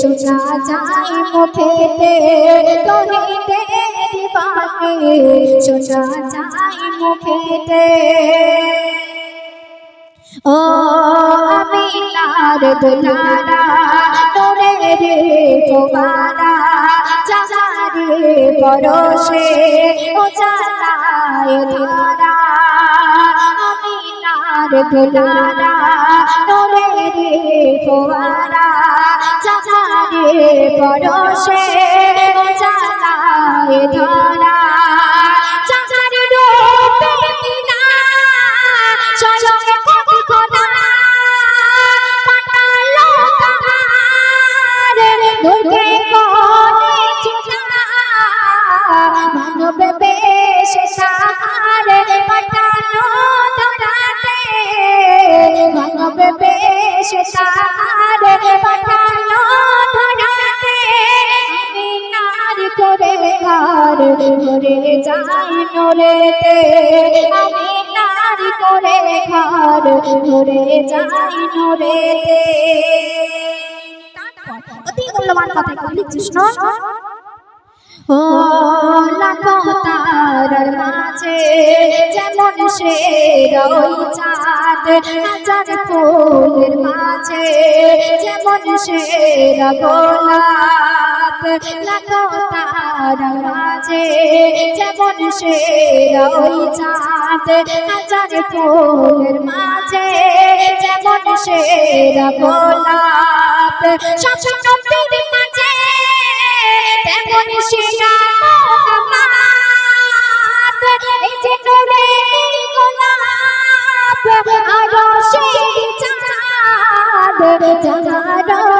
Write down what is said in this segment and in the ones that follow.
শোনা যায় মুখেতে তুমি তেরি বাণী শোনা যায় মুখেতে ও আমি নার দুলারা, তোরে রে গোবারা চাচারে পরশে ও চালায় ধারা আমি নার দুলারা, তোরে রে চাচারে পরশে চালায় ধারা চাচার রূপে কিনা চলকে কবি খোদা পাতালো তাহার দুর্গে কোনে চিতা মানব বেশ তাহার পাঠানো ধরাতে মানব বেশ তাহার ঘর যাই নরেতে আমি নারী করে ঘর ঘরে যাই নরেতে অতি মূল্যবান কথা লিখছিস না ও লাখো তারার মাঝে যেমন সে রই চাঁদ, হাজার ফুলের মাঝে যেমন সে গোলাপ লাখো তারার মাঝে যেমন সে রই চাঁদ হাজার ফুলের মাঝে যেমন সে গোলাপ গোলাপ আরও সেই চাঁদ জাগারই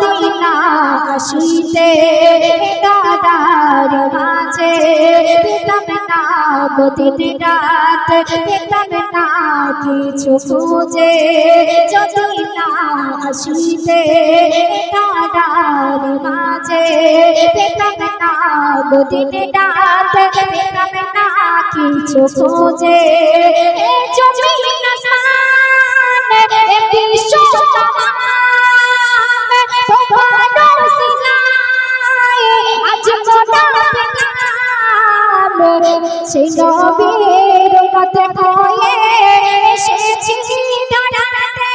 যদি আসিতে দাদার মাঝে পেতাম না গতির রাত পেতাম না কিছু খুঁজে। যদি না আসিতে দাদার মাঝে পেতাম না গতির রাত পেতাম না কিছু খুঁজে। বিশ্ব সেই নবীর হয়ে এসেছি ধরাতে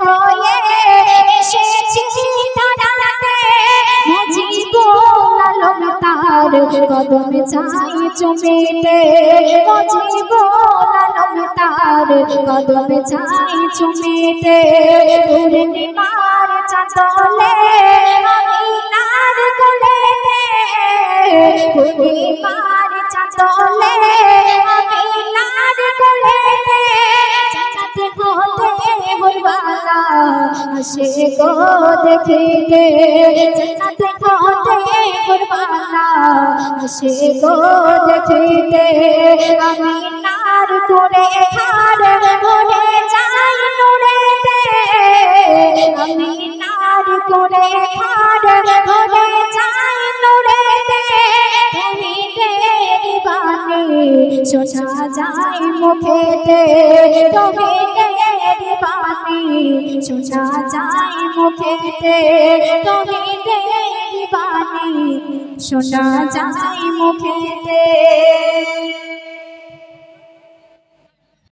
হয়ে এসেছি ধরাতে মুজিব লালন তার কদমে চাই চুমিতে। মুজিব লালন তার কদমে চাই চুমিতে। পূর্ণিমার কোলেতে পূর্ণিমার চাঁদলে আমি নার কোলেতে চাঁদ হতে হইবালা। আসে গো দেখিতে চাঁদ হতে হইবালা। আসে গো দেখিতে আমি নার করে খার কিছু সাজাই মুখেতে তবে তেরি বাতি। সোজা যাই মুখেতে তবে তেরি বাতি। সোনা যাই মুখেতে